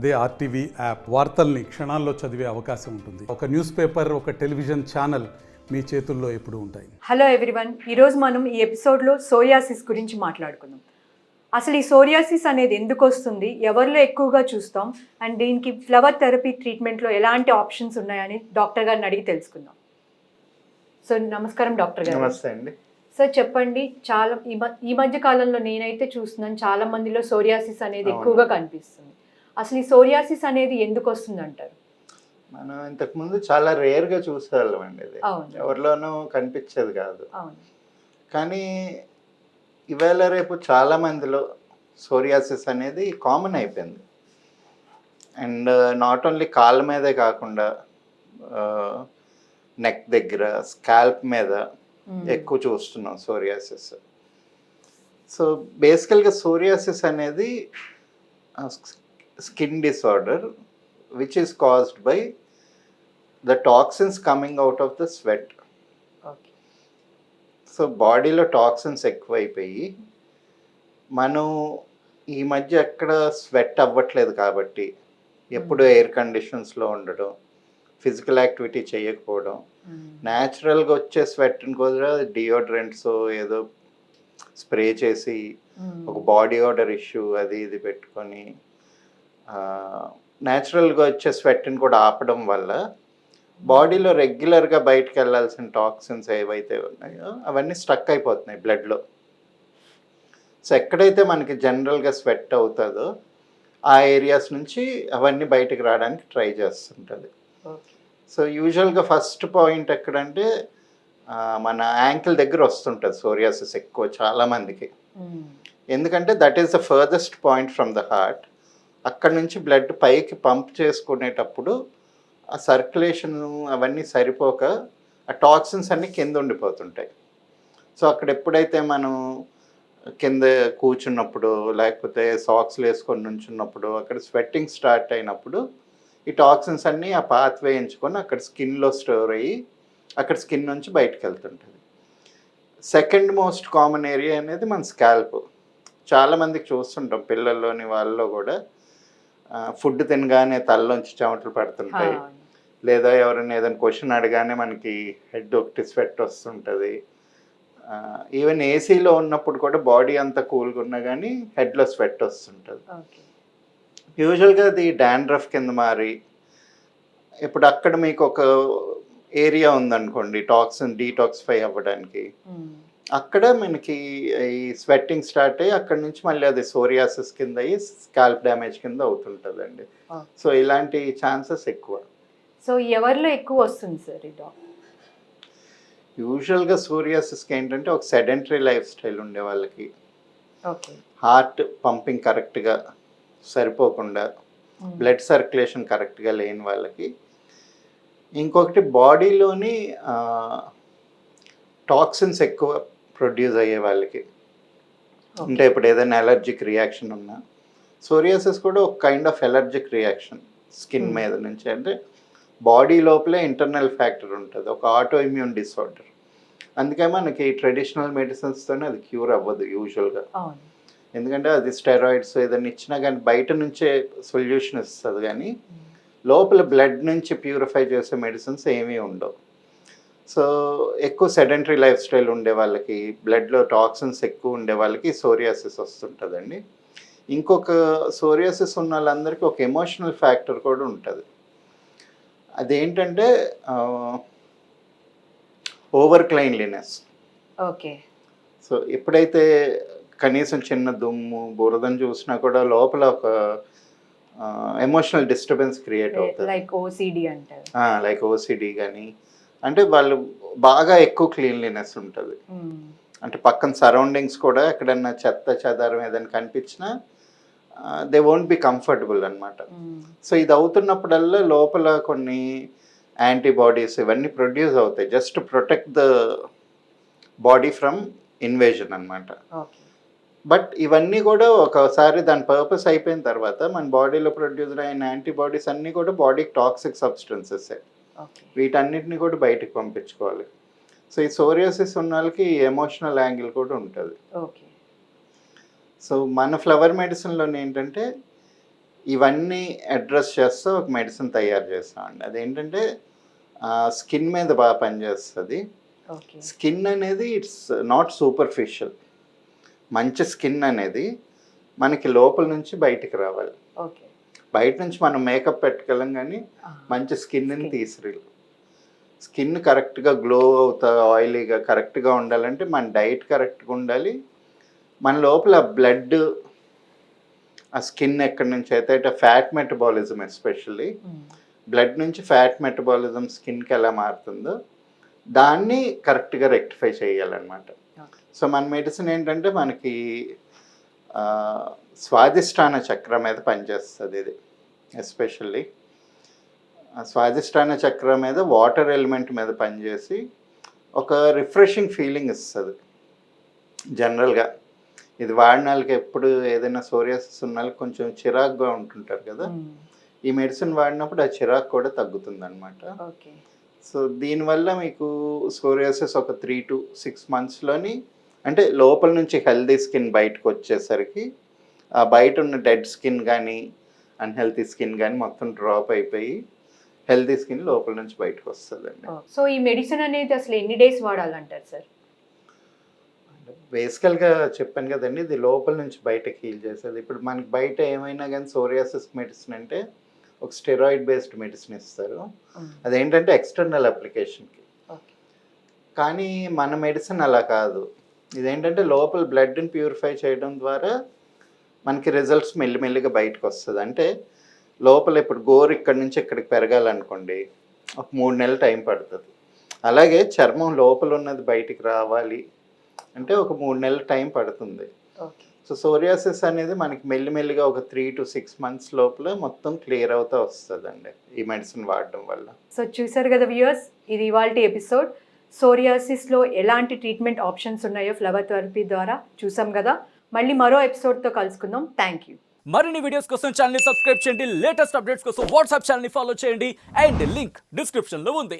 అదే RTV app వార్తల్ని క్షణాల్లో చదివే అవకాశం ఉంటుంది. ఒక న్యూస్ పేపర్ ఒక టెలివిజన్ ఛానల్ మీ చేతుల్లో ఎప్పుడూ ఉంటాయి. హలో ఎవ్రీవన్ ఈరోజు మనం ఈ ఎపిసోడ్లో సోరియాసిస్ గురించి మాట్లాడుకుందాం. అసలు ఈ సోరియాసిస్ అనేది ఎందుకు వస్తుంది? ఎవరిలో ఎక్కువగా చూస్తాం? అండ్ దీనికి ఫ్లవర్ థెరపీ ట్రీట్మెంట్లో ఎలాంటి ఆప్షన్స్ ఉన్నాయని డాక్టర్ గారిని అడిగి తెలుసుకుందాం. సో నమస్కారం డాక్టర్ గారు. నమస్తే అండి. సార్ చెప్పండి చాలా ఈ మధ్య కాలంలో నేనైతే చూస్తున్నాను చాలా మందిలో సోరియాసిస్ అనేది. ఎక్కువగా కనిపిస్తుంది. అసలు ఈ సోరియాసిస్ అనేది ఎందుకు వస్తుంది అంటారు మనం ఇంతకుముందు చాలా రేర్గా చూసేవాళ్ళం అండి ఇది. ఎవరిలోనూ కనిపించేది కాదు. కానీ ఇవాళ రేపు చాలా మందిలో సోరియాసిస్ అనేది కామన్ అయిపోయింది. అండ్ నాట్ ఓన్లీ కాళ్ళ మీదే కాకుండా నెక్ దగ్గర స్కాల్ప్ మీద. ఎక్కువ చూస్తున్నాం సోరియాసిస్. సో బేసికల్గా సోరియాసిస్ అనేది skin disorder which is caused by the toxins coming out of the sweat okay so బాడీలో టాక్సిన్స్ ఎక్కువైపోయి మనం ఈ మధ్య ఎక్కడ స్వెట్ అవ్వట్లేదు కాబట్టి ఎప్పుడు ఎయిర్ కండిషన్స్లో ఉండడం ఫిజికల్ యాక్టివిటీ చేయకపోవడం. న్యాచురల్గా వచ్చే స్వెట్ని కూడా డియోడ్రెంట్స్ ఏదో స్ప్రే చేసి. ఒక బాడీ ఆర్డర్ ఇష్యూ అది ఇది పెట్టుకొని న్యాచురల్గా వచ్చే స్వెట్ని కూడా ఆపడం వల్ల బాడీలో రెగ్యులర్గా బయటకు వెళ్ళాల్సిన టాక్సిన్స్ ఏవైతే ఉన్నాయో అవన్నీ స్ట్రక్ అయిపోతున్నాయి బ్లడ్లో సో ఎక్కడైతే మనకి జనరల్గా స్వెట్ అవుతుందో ఆ ఏరియాస్ నుంచి అవన్నీ బయటకు రావడానికి ట్రై చేస్తుంటుంది. సో యూజువల్గా ఫస్ట్ పాయింట్ ఎక్కడంటే మన యాంకిల్ దగ్గర వస్తుంటుంది సోరియాసిస్ ఎక్కువ చాలామందికి మ్మ్. ఎందుకంటే that is the farthest point from the heart అక్కడ నుంచి బ్లడ్ పైకి పంప్ చేసుకునేటప్పుడు ఆ సర్క్యులేషన్ అవన్నీ సరిపోక ఆ టాక్సిన్స్ అన్నీ కింద ఉండిపోతుంటాయి. సో అక్కడ ఎప్పుడైతే మనం కింద కూర్చున్నప్పుడు లేకపోతే సాక్స్లు వేసుకొని నుంచున్నప్పుడు అక్కడ స్వెట్టింగ్ స్టార్ట్ అయినప్పుడు ఈ టాక్సిన్స్ అన్నీ ఆ పాత్ వేయించుకొని అక్కడ స్కిన్లో స్టోర్ అయ్యి అక్కడ స్కిన్ నుంచి బయటకు వెళ్తుంటుంది. సెకండ్ మోస్ట్ కామన్ ఏరియా అనేది మన స్కాల్ప్. చాలామందికి చూస్తుంటాం పిల్లల్లోని వాళ్ళలో కూడా ఫుడ్ తినగానే తలలోంచి చెమటలు పడుతుంటాయి. లేదా ఎవరైనా ఏదైనా క్వశ్చన్ అడగానే మనకి హెడ్ ఒకటి స్వెట్ వస్తుంటుంది. ఈవెన్ ఏసీలో ఉన్నప్పుడు కూడా బాడీ అంతా కూల్గా ఉన్నా కానీ హెడ్లో స్వెట్ వస్తుంటుంది. యూజువల్గా అది డాండ్రఫ్ కింద మారి ఇప్పుడు అక్కడ మీకు ఒక ఏరియా ఉందనుకోండి టాక్సిన్ డీటాక్సిఫై అవ్వడానికి. అక్కడ మనకి ఈ స్వెట్టింగ్ స్టార్ట్ అయ్యి అక్కడ నుంచి మళ్ళీ అది సోరియాసిస్ కింద అయ్యి స్కాల్ప్ డ్యామేజ్ కింద అవుతుంటుందండి. సో ఇలాంటి ఛాన్సెస్ ఎక్కువ. సో ఎవరిలో ఎక్కువ వస్తుంది సార్ ఈ యూజువల్గా సోరియాసిస్కి ఏంటంటే ఒక సెడెంటరీ లైఫ్ స్టైల్ ఉండే వాళ్ళకి. హార్ట్ పంపింగ్ కరెక్ట్గా సరిపోకుండా బ్లడ్ సర్క్యులేషన్ కరెక్ట్గా లేని వాళ్ళకి. ఇంకొకటి బాడీలోని టాక్సిన్స్ ఎక్కువ ప్రొడ్యూస్ అయ్యే వాళ్ళకి. అంటే ఇప్పుడు ఏదైనా ఎలర్జిక్ రియాక్షన్ ఉన్నా సోరియాసిస్ కూడా ఒక kind of allergic reaction skin Hmm. మీద నుంచి. అంటే బాడీ లోపలే ఇంటర్నల్ ఫ్యాక్టర్ ఉంటుంది. ఒక ఆటో ఇమ్యూన్ డిసార్డర్ అందుకే మనకి ట్రెడిషనల్ మెడిసిన్స్తోనే అది క్యూర్ అవ్వదు యూజువల్గా ఎందుకంటే అది స్టెరాయిడ్స్ ఏదైనా ఇచ్చినా కానీ బయట నుంచే సొల్యూషన్ ఇస్తుంది కానీ లోపల బ్లడ్ నుంచి ప్యూరిఫై చేసే మెడిసిన్స్ ఏమీ ఉండవు. సో ఎక్కువ సెడెంటరీ లైఫ్ స్టైల్ ఉండే వాళ్ళకి బ్లడ్లో టాక్సిన్స్ ఎక్కువ ఉండే వాళ్ళకి సోరియాసిస్ వస్తుంటుందండి. ఇంకొక సోరియాసిస్ ఉన్న వాళ్ళందరికీ ఒక ఎమోషనల్ ఫ్యాక్టర్ కూడా ఉంటుంది. అదేంటంటే ఓవర్ క్లైన్లీనెస్. ఓకే. సో ఎప్పుడైతే కనీసం చిన్న దుమ్ము బురదను చూసినా కూడా లోపల ఒక ఎమోషనల్ డిస్టర్బెన్స్ క్రియేట్ అవుతుంది. లైక్ ఓసిడి అంటారు. లైక్ ఓసిడి కానీ అంటే వాళ్ళు బాగా ఎక్కువ క్లీన్లీనెస్ ఉంటుంది. అంటే పక్కన సరౌండింగ్స్ కూడా ఎక్కడన్నా చెత్త చెదారం ఏదైనా కనిపించినా దే వోంట్ బి కంఫర్టబుల్ అనమాట. సో ఇది అవుతున్నప్పుడల్లా లోపల కొన్ని యాంటీబాడీస్ ఇవన్నీ ప్రొడ్యూస్ అవుతాయి. Just protect the body from invasion అన్నమాట. ఓకే. బట్ ఇవన్నీ కూడా ఒకసారి దాని పర్పస్ అయిపోయిన తర్వాత మన బాడీలో ప్రొడ్యూస్ అయిన యాంటీబాడీస్ అన్నీ కూడా బాడీకి టాక్సిక్ సబ్స్టెన్సెస్ వీటన్నిటిని కూడా బయటకు పంపించుకోవాలి. సో ఈ సోరియాసిస్ ఉన్న వాళ్ళకి ఎమోషనల్ యాంగిల్ కూడా ఉంటుంది. ఓకే. సో మన ఫ్లవర్ మెడిసిన్లో ఏంటంటే ఇవన్నీ అడ్రస్ చేస్తూ ఒక మెడిసిన్ తయారు చేస్తామండి అదేంటంటే స్కిన్ మీద బాగా పనిచేస్తుంది. స్కిన్ అనేది ఇట్స్ నాట్ సూపర్ఫిషియల్. మంచి స్కిన్ అనేది మనకి లోపల నుంచి బయటికి రావాలి. ఓకే. బయట నుంచి మనం మేకప్ పెట్టుకెళ్ళం కానీ మంచి స్కిన్ని. తీసిరి. స్కిన్ కరెక్ట్గా గ్లో అవుతా ఆయిలీగా కరెక్ట్గా ఉండాలంటే మన డైట్ కరెక్ట్గా ఉండాలి. మన లోపల బ్లడ్ ఆ స్కిన్ ఎక్కడి నుంచి అయితే ఫ్యాట్ మెటబాలిజం ఎస్పెషల్లీ బ్లడ్ నుంచి ఫ్యాట్ మెటబాలిజం స్కిన్కి ఎలా మారుతుందో దాన్ని కరెక్ట్గా రెక్టిఫై చేయాలన్నమాట. సో మన మెడిసిన్ ఏంటంటే మనకి స్వాదిష్టాన చక్రం మీద పనిచేస్తుంది ఇది ఎస్పెషల్లీ. స్వాదిష్టాన చక్రం మీద వాటర్ ఎలిమెంట్ మీద పనిచేసి ఒక రిఫ్రెషింగ్ ఫీలింగ్ ఇస్తుంది జనరల్గా. ఇది వాడిన వాళ్ళకి ఎప్పుడు ఏదైనా సోరియాసిస్ ఉన్న వాళ్ళకి కొంచెం చిరాకుగా ఉంటుంటారు కదా. ఈ మెడిసిన్ వాడినప్పుడు ఆ చిరాకు కూడా తగ్గుతుంది అనమాట ఓకే. సో దీనివల్ల మీకు సోరియాసిస్ ఒక త్రీ టు సిక్స్ మంత్స్లోని అంటే లోపల నుంచి హెల్దీ స్కిన్ బయటకు వచ్చేసరికి ఆ బయట ఉన్న డెడ్ స్కిన్ కానీ అన్హెల్తీ స్కిన్ కానీ మొత్తం డ్రాప్ అయిపోయి హెల్దీ స్కిన్ లోపల నుంచి బయటకు వస్తుందండి. సో ఈ మెడిసిన్ అనేది అసలు ఎన్ని డేస్ వాడాలంటారు సార్? బేసికల్గా చెప్పాను కదండి ఇది లోపల నుంచి బయటకి హీల్ చేసేది. ఇప్పుడు మనకి బయట ఏమైనా కానీ సోరియాసిస్ మెడిసిన్ అంటే ఒక స్టెరాయిడ్ బేస్డ్ మెడిసిన్ ఇస్తారు. అదేంటంటే ఎక్స్టర్నల్ అప్లికేషన్కి కానీ మన మెడిసిన్ అలా కాదు. ఇదేంటంటే లోపల బ్లడ్ని ప్యూరిఫై చేయడం ద్వారా మనకి రిజల్ట్స్ మెల్లిమెల్లిగా బయటకు వస్తుంది. అంటే లోపల ఇప్పుడు గోరు ఇక్కడి నుంచి ఇక్కడికి పెరగాలనుకోండి ఒక మూడు నెలలు టైం పడుతుంది. అలాగే చర్మం లోపల ఉన్నది బయటికి రావాలి అంటే ఒక మూడు నెలలు టైం పడుతుంది. సో సోరియాసిస్ అనేది మనకి మెల్లిమెల్లిగా ఒక త్రీ టు సిక్స్ మంత్స్ లోపల మొత్తం క్లియర్ అవుతూ వస్తుందండి ఈ మెడిసిన్ వాడడం వల్ల. సో చూసారు కదా వ్యూయర్స్ ఇది ఇవాళ ఎపిసోడ్ సోరియాసిస్లో ఎలాంటి ట్రీట్మెంట్ ఆప్షన్స్ ఉన్నాయో ఫ్లవర్ థెరపీ ద్వారా చూసాం కదా. మళ్ళీ మరో ఎపిసోడ్తో కలుసుకుందాం. Thank you. మరిన్ని వీడియోస్ కోసం ఛానల్ సబ్స్క్రైబ్ చేయండి. లేటెస్ట్ అప్డేట్స్ కోసం వాట్సాప్ ఛానల్ని ఫాలో చేయండి. అండ్ లింక్ డిస్క్రిప్షన్లో ఉంది.